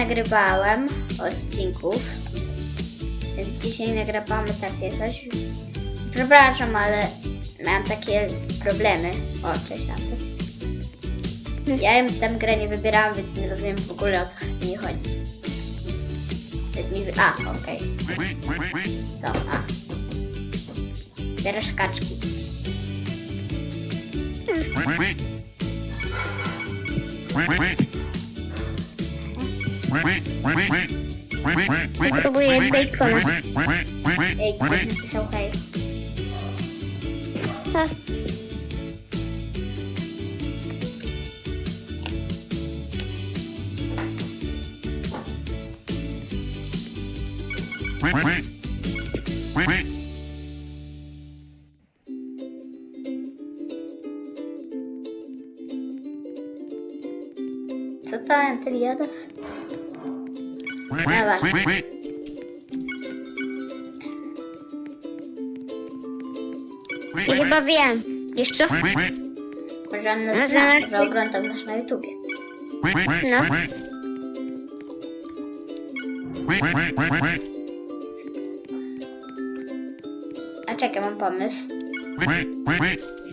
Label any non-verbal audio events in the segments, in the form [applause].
nagrywałem odcinków. Więc dzisiaj nagrywamy takie coś. Przepraszam, ale miałam takie problemy. O, cześć Anty. Ja im tam grę nie wybierałam, więc nie rozumiem w ogóle o co niej chodzi. Więc mi wy... A, okej. To, a. Zbierasz kaczki. Próbuję bacona. Ej, ktoś napisał hej. Ha. Co to Antyliadów? Nieważne. I chyba wiem. Wiesz co? Może on nas No, zna, zaraz- że oglądał nas na YouTubie. No. A czekaj, mam pomysł.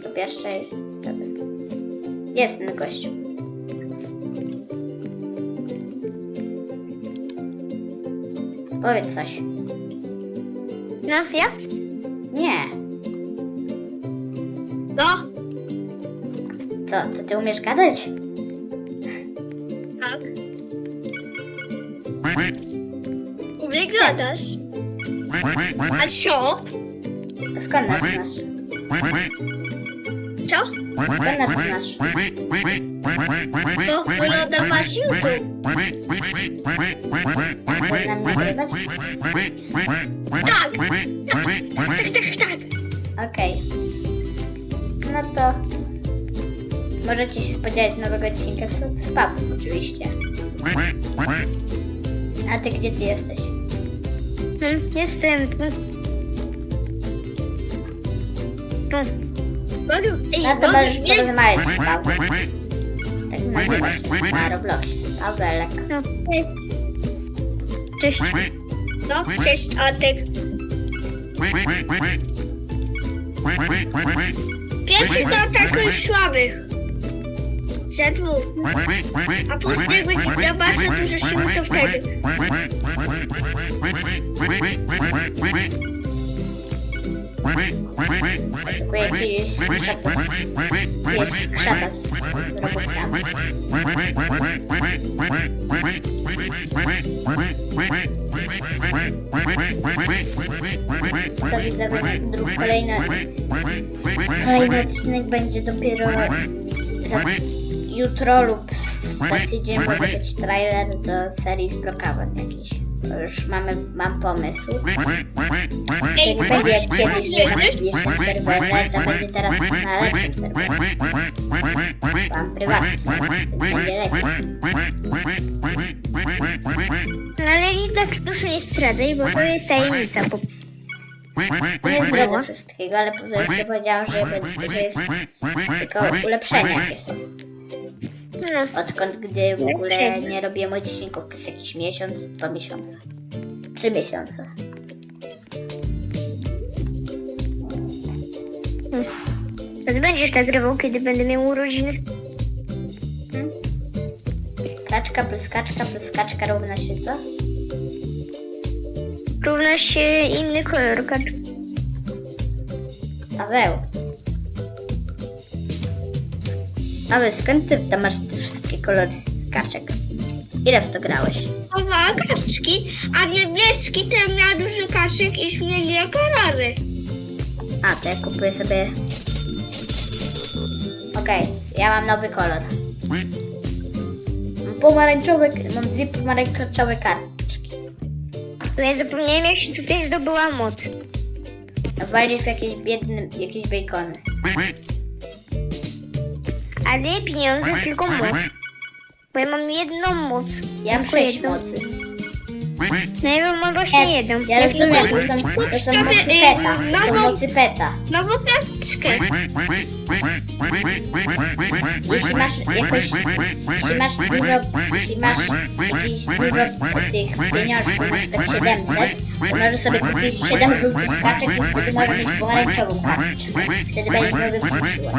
To pierwsze jest. Jest ten gościu. Powiedz coś. No, ja? Nie. No. Co, to ty umiesz gadać? Tak. Umie gadasz. A co? Skąd nas znasz? Co? Skąd nas znasz? Bo oglądasz YouTube. Chcesz nam nagrywać? Tak. Tak, tak, tak, tak. Okej. No to... Możecie się spodziewać nowego odcinka z, z Pawłem oczywiście. A ty gdzie ty jesteś? Hmm, jestem tu. Tu. Mogę, ej, No to mogę, możesz nie, porozmawiać z Pawłem. Tak nazywa się na Robloxie. Pawelek. no, cześć. Cześć. No, cześć, Antek. Pierwszy zaatakuj słabych. Że dwóch. A później jakbyś miał bardzo dużo siły, to wtedy. Kolejny, odcinek będzie dopiero za jutro lub za tydzień może być trailer do serii z Brokawan jakiś. Już mamy, mam pomysł. Jak będzie kiedyś pierwszym serwerze, to będzie teraz na lepszym serwerze. Mam prywatny, będzie lepiej. No ale i tak już nie zdradzaj, bo to jest tajemnica. Po... Nie zdradzę wszystkiego, ale po prostu powiedziałam, że, będzie- że jest tylko ulepszenia jakie są. No, Odkąd gdy w ogóle nie robiłem odcinków przez jakiś miesiąc, dwa miesiące, trzy miesiące. to będziesz nagrywał, kiedy będę miał urodziny. Kaczka plus kaczka plus kaczka równa się co? Równa się inny kolor kart. Paweł. Paweł, skąd ty tam masz te wszystkie kolory z kaczek? Ile w to grałeś? Owa kaczki, a niebieski ten miał dużo kaczek i zmienił kolory. A, to ja kupuję sobie... Okej, ja mam nowy kolor. Mam pomarańczowe, mam dwie pomarańczowe karteczki. To ja zapomniałem, jak się tutaj zdobyła moc. Walisz w jakieś biedne, jakieś bacony. A nie pieniądze, tylko moc. Bo ja mam jedną moc. Ja mam Tylko sześć jedną. mocy. No ja mam właśnie jedną. Ja rozumiem, to są, to są mocy peta. To są mocy peta. Nową karteczkę. Jeśli masz jakoś, jeśli masz dużo, jeśli masz jakiś dużo tych pieniążków, na przykład 700, to możesz sobie kupić 7 żółtych kaczek i wtedy możesz mieć pomarańczową kaczkę. Wtedy będziesz mogły wrzuciła.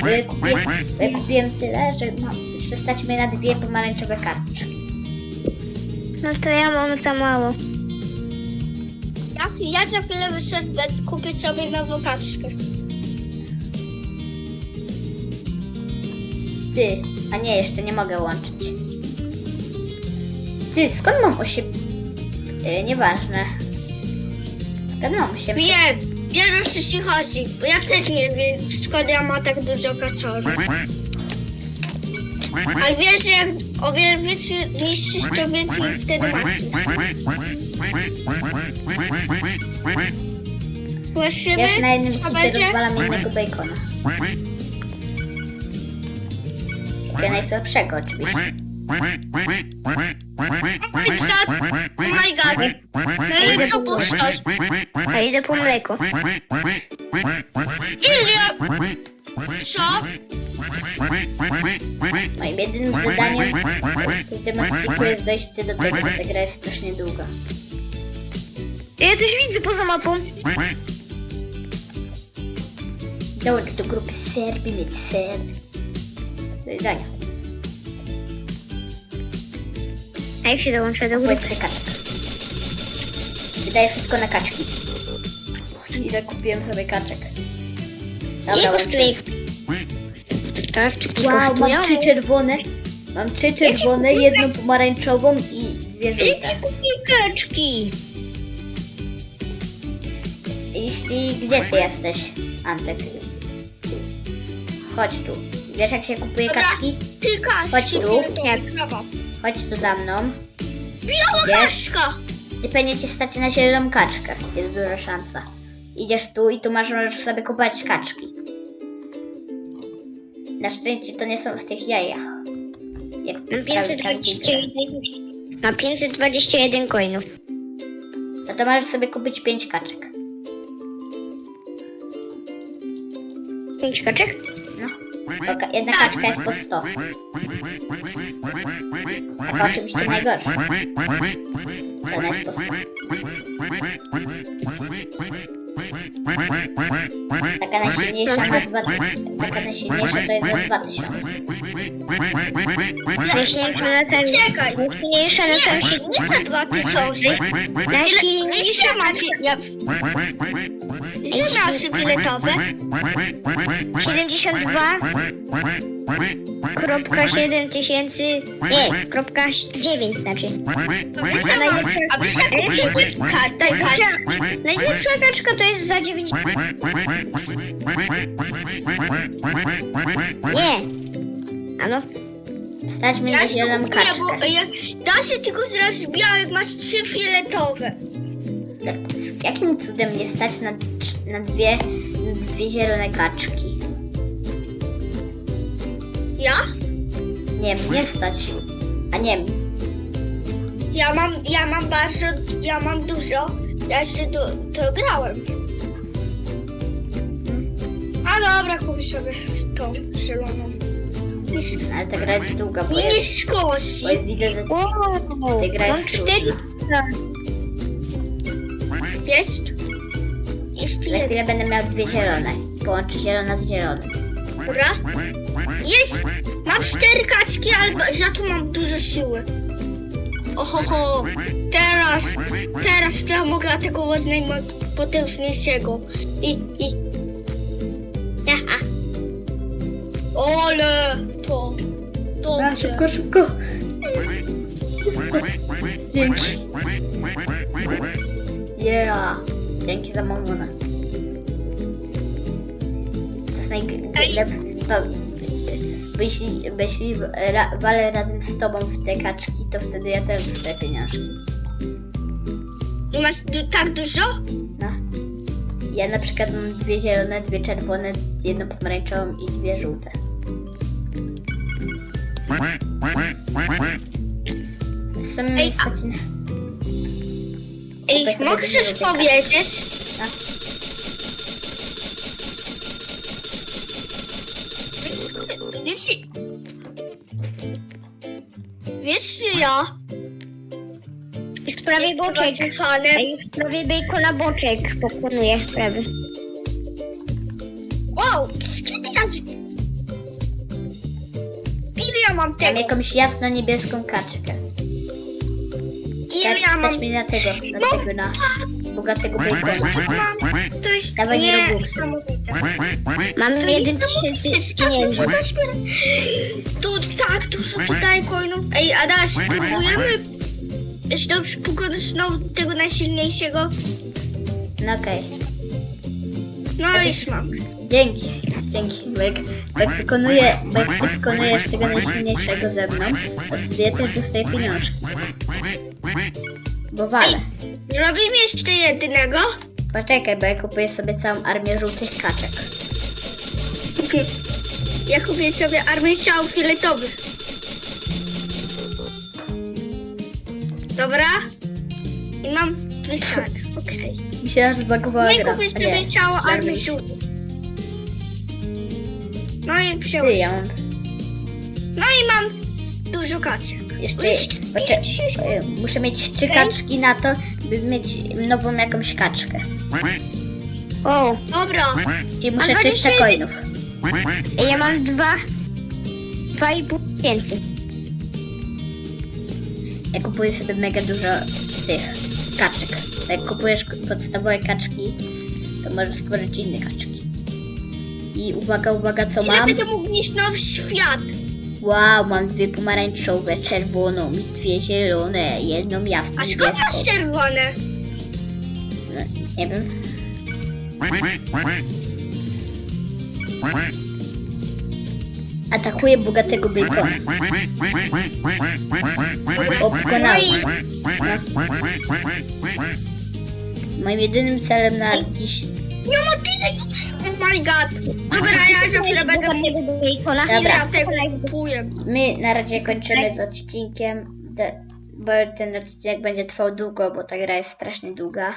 Bo ja kupiłem, bo ja kupiłem tyle, że mam, jeszcze stać mnie na dwie pomarańczowe kaczki. No to ja mam za mało. Ja, ja za chwilę wyszedł, kupię sobie nową karteczkę. Ty, a nie, jeszcze nie mogę łączyć. Ty, skąd mam 8... Yy, nieważne. Skąd mam 8... Wiem, wiem o co ci chodzi, bo ja też nie wiem, skąd ja mam tak dużo kaczorów. Ale wiesz, że jak o wiele więcej niszczysz, to więcej wtedy masz. Słyszymy? Już na jednym hicie będzie? rozwalam jednego bacona. Takiego najsłabszego oczywiście. Oh my god. To jest opuszczasz. A idę po mleko. Ile? Co? Moim jedynym zadaniem w tym odcinku jest dojście do tego, bo ta gra jest strasznie długa. Ja coś widzę poza mapą. Dołącz do grupy Serbii, mieć Serb. Do jedzenia. A jak się dołączę do grupy? Płetkę kaczek. Wydaję wszystko na kaczki. Ile kupiłem sobie kaczek. Ile Dobra, kosztuje? łączę. Kaczki Wow, kosztują? mam trzy czerwone. Mam trzy czerwone, jedną pomarańczową i dwie żółte. Kaczki? Jeśli... Gdzie ty jesteś, Antek? Chodź tu. Wiesz jak się kupuje Dobra. kaczki? Ty kaczki. Chodź tu. Jak? Chodź tu za mną. Biała Wiesz? kaczka. Ty pewnie cię stać na zieloną kaczkę. Jest duża szansa. Idziesz tu i tu masz, możesz sobie kupować kaczki. Na szczęście to nie są w tych jajach. Jak Mam prawie każdy gra. 521. Mam 521 coinów. No to możesz sobie kupić pięć kaczek. 5 kaczek? No. Ka- jedna kaczka jest po 100. Taka oczywiście najgorsza. Ona jest po 100. Taka najsilniejsza ma 2 Taka najsilniejsza to jest za 2000. Najsilniejsza na całym Czekaj. Najsilniejsza na całym świecie. Nie za dwa tysiące. Najsilniejsza Ile ma. Ile ma fioletowe? 72 kropka 7 tysięcy nie, kropka 9 znaczy. A wiesz jak kupić kartę kaczki? Najlepsza kaczka to jest za 9 Nie. Ano, Stać mnie na zieloną kupuję, bo kaczkę. jak da się tylko zrobić białe, jak masz trzy fioletowe. Z jakim cudem nie stać na, na dwie, na dwie zielone kaczki? Ja? Nie nie stać. A nie wiem, Ja mam, ja mam bardzo, ja mam dużo. Ja jeszcze to, to grałem. A dobra, kupię sobie tą zieloną. Niż, ale ta gra jest długa, bo nie jest, niż kości. bo jest widzę, że wow, Ty grałeś mam w 4 Jest? Jeszcze za jeden. chwilę będę miał dwie zielone. Połączę zielona z zielonym. Dobra? Jest! Mam cztery kaczki, ale za to mam dużo siły. Ohoho! Teraz, teraz to ja mogę tego najpotężniejszego. I, i... Aha. Ole, to... Dobrze. szybko, szybko. Dzięki. Yeah. Dzięki za mamona. Jeśli, bo jeśli ra, walę razem z tobą w te kaczki, to wtedy ja też dostaję pieniążki. I masz du- tak dużo? No. Ja na przykład mam dwie zielone, dwie czerwone, jedną pomarańczową i dwie żółte. W sumie Ej, a-. Ej, karty. powiedzieć? No. Wiesz, że ja Już prawie jestem boczek. właśnie fanem. A już prawie bejkona boczek pokonuje prawie. Wow, kiedy ja... z- Ile ja mam Mam tego? jakąś jasno-niebieską kaczkę. Ile Tak, ja mam... stać mi na tego, na tego, na bogatego To mam... To jest Dawaj mi nie Robuxy. niesamowite. Mam To jeden jest tysięcy niesamowite. pieniędzy. Tu tak dużo tutaj coinów. Ej, Adaś, spróbujemy znowu pokonać znowu tego najsilniejszego. No okej. No już mam. Dzięki, dzięki. Bo jak, bo jak, pokonuję, bo jak ty pokonujesz tego najsilniejszego ze mną, to wtedy ja też dostaję pieniążki. Bo walę. Zrobimy jeszcze jednego. Poczekaj, bo ja kupuję sobie całą armię żółtych kaczek. [laughs] Ja kupię sobie armię ciał fioletowych. Dobra. I mam wysad. [laughs] Okej. Mi się zbagowała No i gra. kupię sobie nie, ciało myślałem, armii że- żółtych. No i Ty, przełóż. ja mam No i mam dużo kaczek. Jeszcze... Tysiąc- e, muszę mieć trzy kaczki na to, by mieć nową jakąś kaczkę. O, Dobra. Czyli muszę A 300 dwadzieścia- coinów. ja mam dwa... Dwa i pół tysięcy. Ja kupuję sobie mega dużo tych kaczek. Jak kupujesz podstawowe kaczki, to możesz stworzyć inne kaczki. I uwaga, uwaga, co Ile mam? będę mógł mieć nowy świat? Wow, mam dwie pomarańczowe, czerwoną i dwie zielone, jedną jasną A skąd masz niebieską. czerwone? No, nie wiem. Atakuję bogatego bacona. O, pokonałem. Moim jedynym celem na dziś... Nie ma tyle nic. Oh my god. Dobra, ja za chwilę będę Dobra. ja tego kupuję? My na razie kończymy z odcinkiem, te- bo ten odcinek będzie trwał długo, bo ta gra jest strasznie długa.